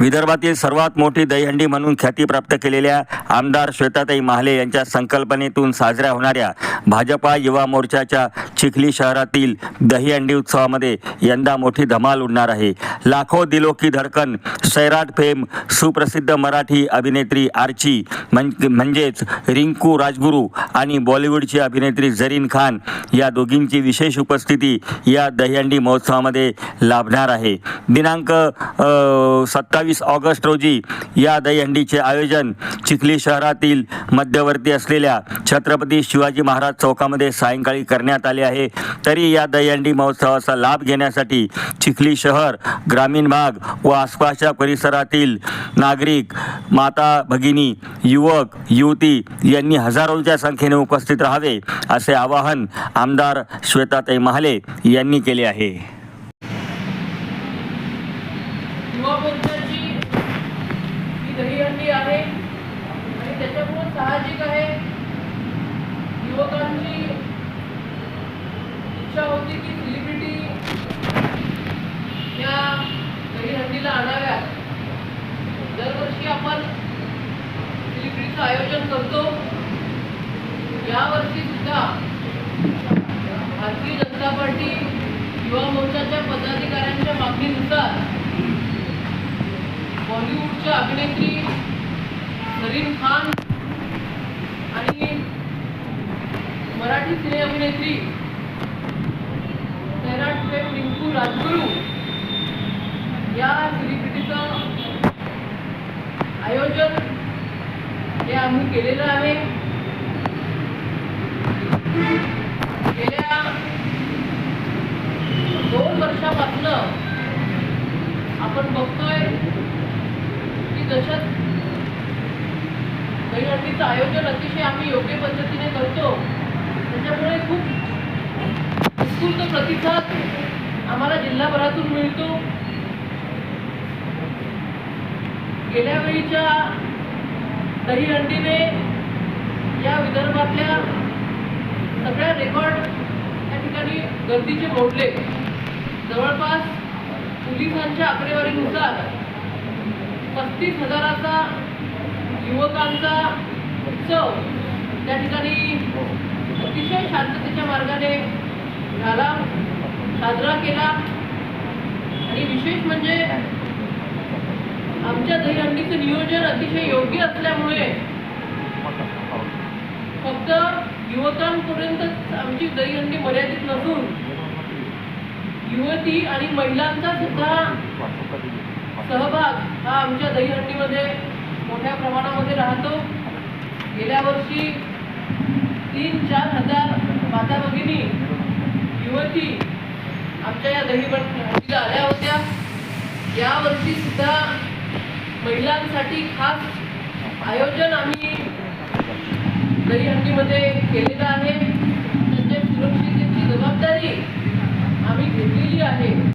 विदर्भातील सर्वात मोठी दहीहंडी म्हणून ख्याती प्राप्त केलेल्या आमदार श्वेताताई महाले यांच्या संकल्पनेतून साजऱ्या होणाऱ्या भाजपा युवा मोर्चाच्या चिखली शहरातील दहीहंडी उत्सवामध्ये यंदा मोठी धमाल उडणार आहे. लाखो दिलो की धडकन सैराट फेम सुप्रसिद्ध मराठी अभिनेत्री आर्ची म्हणजेच रिंकू राजगुरू आणि बॉलिवूडची अभिनेत्री झरीन खान या दोघींची विशेष उपस्थिती या दहीहंडी महोत्सवामध्ये लाभणार आहे. दिनांक सत्तावीस ऑगस्ट रोजी या दहीहंडीचे आयोजन चिखली शहरातील मध्यवर्ती असलेल्या छत्रपती शिवाजी महाराज चौकामध्ये सायंकाळी करण्यात आले आहे. तरी या दहीहंडी महोत्सवाचा लाभ घेण्यासाठी चिखली शहर ग्रामीण भाग व आसपासच्या परिसरातील नागरिक माता भगिनी युवक युवती यांनी हजारोंच्या संख्येने उपस्थित राहावे असे आवाहन आमदार श्वेताताई महाले यांनी केले आहे युवा मोर्चाची ही दहीहंडी आहे आणि त्याच्यामुळे साहजिक आहे. युवकांची इच्छा होती की सेलिब्रिटी या दहीहंडीला आणाव्यात. दरवर्षी आपण सेलिब्रिटीचं आयोजन करतो. यावर्षी सुद्धा भारतीय जनता पार्टी युवा मोर्चाच्या पदाधिकाऱ्यांच्या मागणीनुसार बॉलिवूडच्या अभिनेत्री सरीन खान आणि मराठी सिने अभिनेत्री सैराट रिंकू राजगुरू या सेलिब्रिटीचं आयोजन हे आम्ही केलेलं आहे. गेल्या दोन वर्षापासून आपण बघतोय की जशा दहीहंडीचं आयोजन अतिशय आम्ही योग्य पद्धतीने करतो. त्याच्यामुळे खूप उत्स्फूर्त प्रतिसाद आम्हाला जिल्हाभरातून मिळतो. गेल्या वेळीच्या दहीहंडीने या विदर्भातल्या सगळ्या रेकॉर्ड या ठिकाणी गर्दीचे मोडले. जवळपास पोलिसांच्या आकडेवारीनुसार पस्तीस हजाराचा युवकांचा उत्सव त्या ठिकाणी अतिशय शांततेच्या मार्गाने झाला साजरा केला. आणि विशेष म्हणजे आमच्या दहीहंडीचं नियोजन अतिशय योग्य असल्यामुळे फक्त युवकांपर्यंतच आमची दहीहंडी मर्यादित नसून युवती आणि महिलांचा सुद्धा सहभाग हा आमच्या दहीहंडीमध्ये मोठ्या प्रमाणामध्ये राहतो. गेल्या वर्षी तीन चार हजार माता भगिनी युवती आमच्या या दहीबंडीला आल्या होत्या. यावर्षी सुद्धा महिलांसाठी खास आयोजन आम्ही दहीहंडीमध्ये केलेलं आहे. त्यांच्या सुरक्षिततेची जबाबदारी आम्ही घेतलेली आहे.